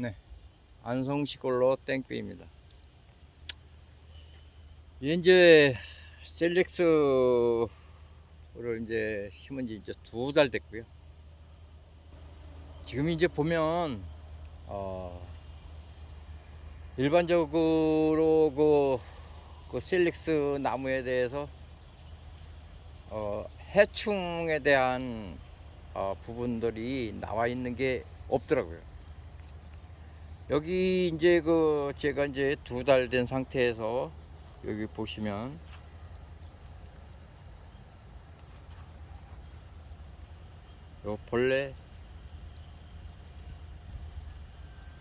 네. 안성시골로 땡볕입니다. 이제 셀렉스를 이제 심은 지 이제 두 달 됐고요. 지금 이제 보면, 어, 일반적으로 그, 그 셀렉스 나무에 대해서 어, 해충에 대한 어, 부분들이 나와 있는 게 없더라고요. 여기 이제 그 제가 이제 두 달 된 상태에서 여기 보시면 요 벌레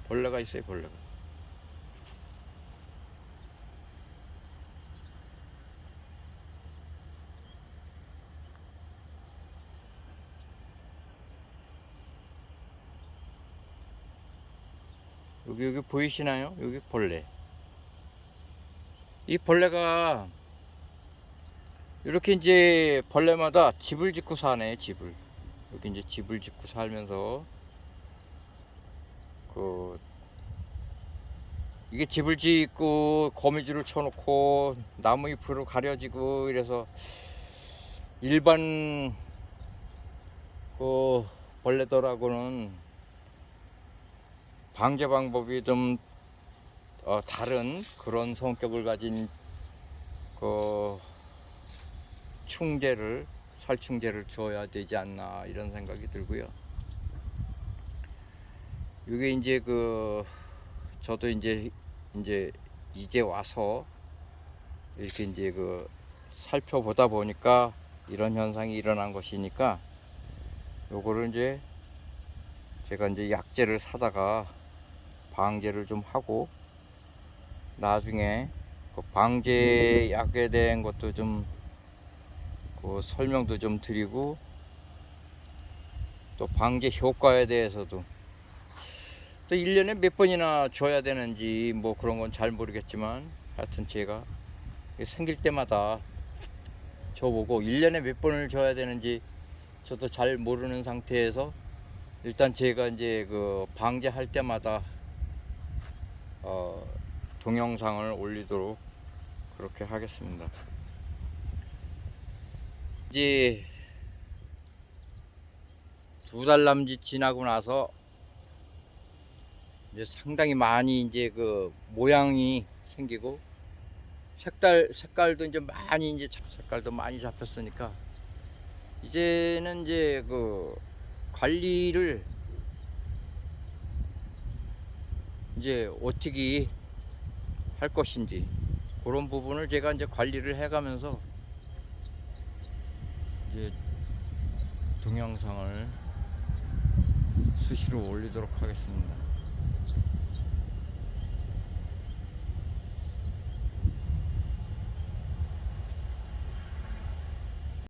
벌레가 있어요 벌레가 여기 여기 보이시나요? 여기 벌레. 이 벌레가 이렇게 이제 벌레마다 집을 짓고 사네 집을. 여기 이제 집을 짓고 살면서 그 이게 집을 짓고 거미줄을 쳐놓고 나무 잎으로 가려지고 이래서 일반 그 벌레들하고는 방제 방법이 좀 어, 다른 그런 성격을 가진 그 충제를 살충제를 줘야 되지 않나 이런 생각이 들고요. 이게 이제 그 저도 이제 이제 이제 와서 이렇게 이제 그 살펴보다 보니까 이런 현상이 일어난 것이니까 요거를 이제 제가 이제 약재를 사다가 방제를 좀 하고 나중에 그 방제 약에 대한 것도 좀 그 설명도 좀 드리고 또 방제 효과에 대해서도 또 1년에 몇 번이나 줘야 되는지 뭐 그런 건 잘 모르겠지만 하여튼 제가 생길 때마다 줘보고 1년에 몇 번을 줘야 되는지 저도 잘 모르는 상태에서 일단 제가 이제 그 방제할 때마다 어, 동영상을 올리도록 그렇게 하겠습니다. 이제 두 달 남짓 지나고 나서 이제 상당히 많이 이제 그 모양이 생기고 색깔 색깔도 이제 많이 이제 잡- 색깔도 많이 잡혔으니까 이제는 이제 그 관리를 이제 어떻게 할 것인지 그런 부분을 제가 이제 관리를 해가면서 이제 동영상을 수시로 올리도록 하겠습니다.